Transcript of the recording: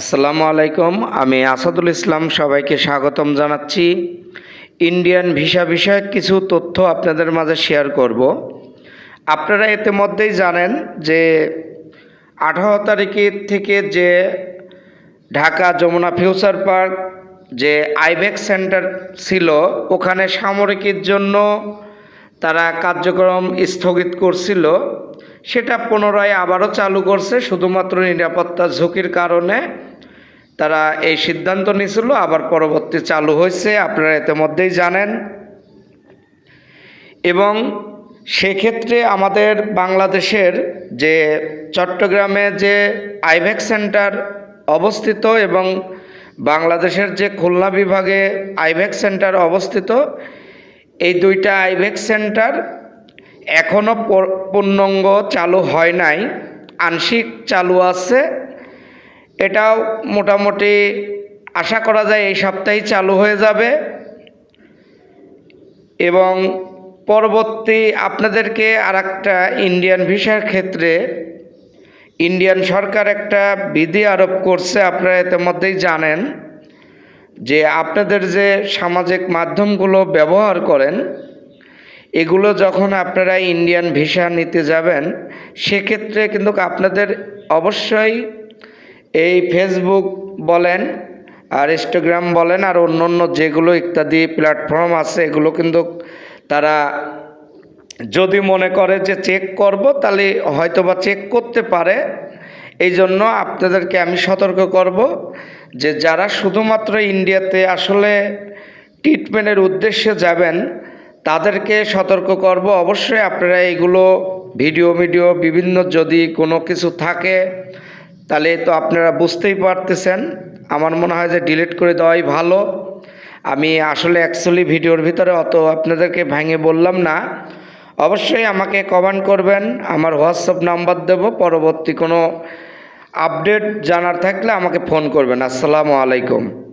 আসসালামু আলাইকুম, আমি আসাদুল ইসলাম সবাইকে স্বাগতম জানাচ্ছি। ইন্ডিয়ান ভিসা বিষয়ক কিছু তথ্য আপনাদের মাঝে শেয়ার করব। আপনারা ইতিমধ্যেই জানেন যে আঠারো তারিখের থেকে যে ঢাকা যমুনা ফিউচার পার্ক, যে আইবেক সেন্টার ছিল, ওখানে সামরিকের জন্য তারা কার্যক্রম স্থগিত করছিল, সেটা পুনরায় আবারও চালু করছে, শুধুমাত্র নিরাপত্তা ঝুঁকির কারণে তারা এই সিদ্ধান্ত নিয়েছিল, আবার পরবর্তী চালু হয়েছে, আপনারা ইতিমধ্যেই জানেন। এবং সেক্ষেত্রে আমাদের বাংলাদেশের যে চট্টগ্রামে যে আইভেক সেন্টার অবস্থিত এবং বাংলাদেশের যে খুলনা বিভাগে আইভেক সেন্টার অবস্থিত এই দুইটা আইভেক সেন্টার এখনও পূর্ণাঙ্গ চালু হয় নাই। আংশিক চালু আছে। এটাও মোটামুটি আশা করা যায় এই সপ্তাহেই চালু হয়ে যাবে। এবং পরবর্তী আপনাদেরকে আর একটা ইন্ডিয়ান ভিসার ক্ষেত্রে ইন্ডিয়ান সরকার একটা বিধি আরোপ করছে, আপনারা ইতিমধ্যেই জানেন। যে আপনাদের যে সামাজিক মাধ্যমগুলো ব্যবহার করেন, এগুলো যখন আপনারা ইন্ডিয়ান ভিসা নিতে যাবেন, সেক্ষেত্রে কিন্তু আপনাদের অবশ্যই এই ফেসবুক বলেন, আর ইনস্টাগ্রাম বলেন, আর অন্য অন্য যেগুলো ইত্যাদি প্ল্যাটফর্ম আছে, এগুলো কিন্তু তারা যদি মনে করে যে চেক করব, তাহলে হয়তো বা চেক করতে পারে। এই জন্য আপনাদেরকে আমি সতর্ক করব। যে যারা শুধুমাত্র ইন্ডিয়াতে আসলে ট্রিটমেন্টের উদ্দেশ্যে যাবেন, তাদেরকে সতর্ক করব। অবশ্যই আপনারা এইগুলো ভিডিও ভিডিও বিভিন্ন যদি কোনো কিছু থাকে, তাহলে তো আপনারা বুঝতেই পারতেছেন। আমার মনে হয় যে ডিলিট করে দেওয়াই ভালো। আমি আসলে অ্যাকচুয়ালি ভিডিওর ভিতরে অত আপনাদেরকে ভেঙে বললাম না। অবশ্যই আমাকে কমেন্ট করবেন। আমার হোয়াটসঅ্যাপ নাম্বার দেব। পরবর্তী কোনো আপডেট জানার থাকলে আমাকে ফোন করবেন। আসসালামু আলাইকুম।